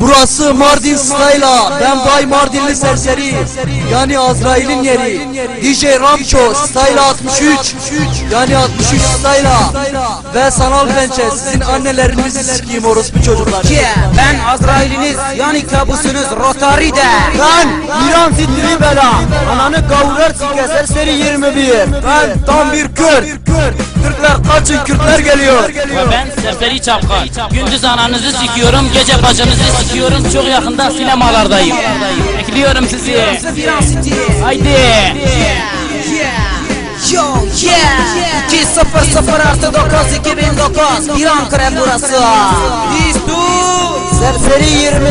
Burası Mardin Style'a. Ben Bay Mardinli serseri. Yani Azrail'in yeri. DJ Ramço Style 63. Yani 63 Style'a. Ve sanal pençe sizin annelerinizi sikeyim orospu çocuklar. Ben Azrail'iniz yani kabusunuz Rotaride. Ben İran fitri bela. Ananı kavurur sike serseri 21. Ben tam bir Kürt. Türkler kaçın Kürtler geliyor. Ve ben serseri çapkın. Gündüz ananızı sikiyorum, gece bacınızı sikiyorum. Çok yakında sinemalardayım. Bekliyorum sizi. Haydi. Yo yeah 200 artı 9 2009 İran krem burası İstus Serseri 21.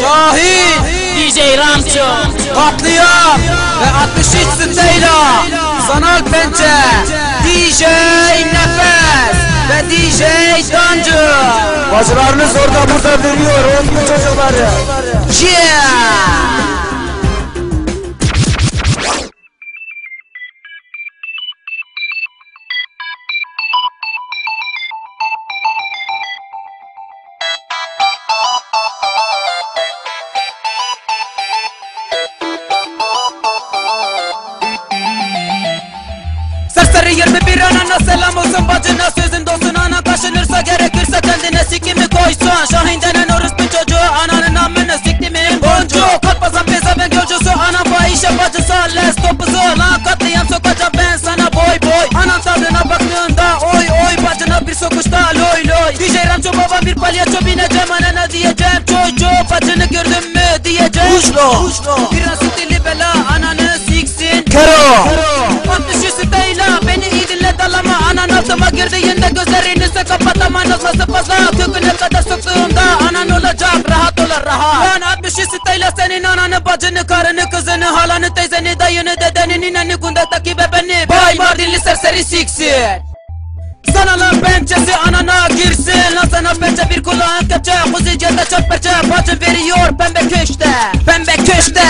Şahin DJ Ramço. Katliam Ve 63 Steyla Sanal Pençe DJ Nefes Ve DJ Dancı Bacılarınız orada burada veriyor orospu çocukları. Yeah topuzu lan katliam sokacağım ben sana boy boy. Anan tadına baktığında oy oy bacına bir sokuşta loy loy. DJ Ramço baba bir palyaço bineceğim anana diyeceğim. Çocuğu bacını gördün mü diyeceğim. Uçlo. Biraz stili bela ananı siksin. Kero. Atlışı steyla beni iyi dinle dalama. Anan altıma girdiğinde gözlerini ise kapatama Nasıl fazla köküne kadar soktuğumda atmışı steyla senin ananı bacını karını kızını Halanı teyzeni dayını dedeni nineni kundaktaki bebeni. Bay Mardinli serseri siksin. Sana lan pençesi anana girsin. Lan sana pençe bir kulağın kepçe Kuzice de çöp perçe Bacı veriyor pembe köşte Pembe köşte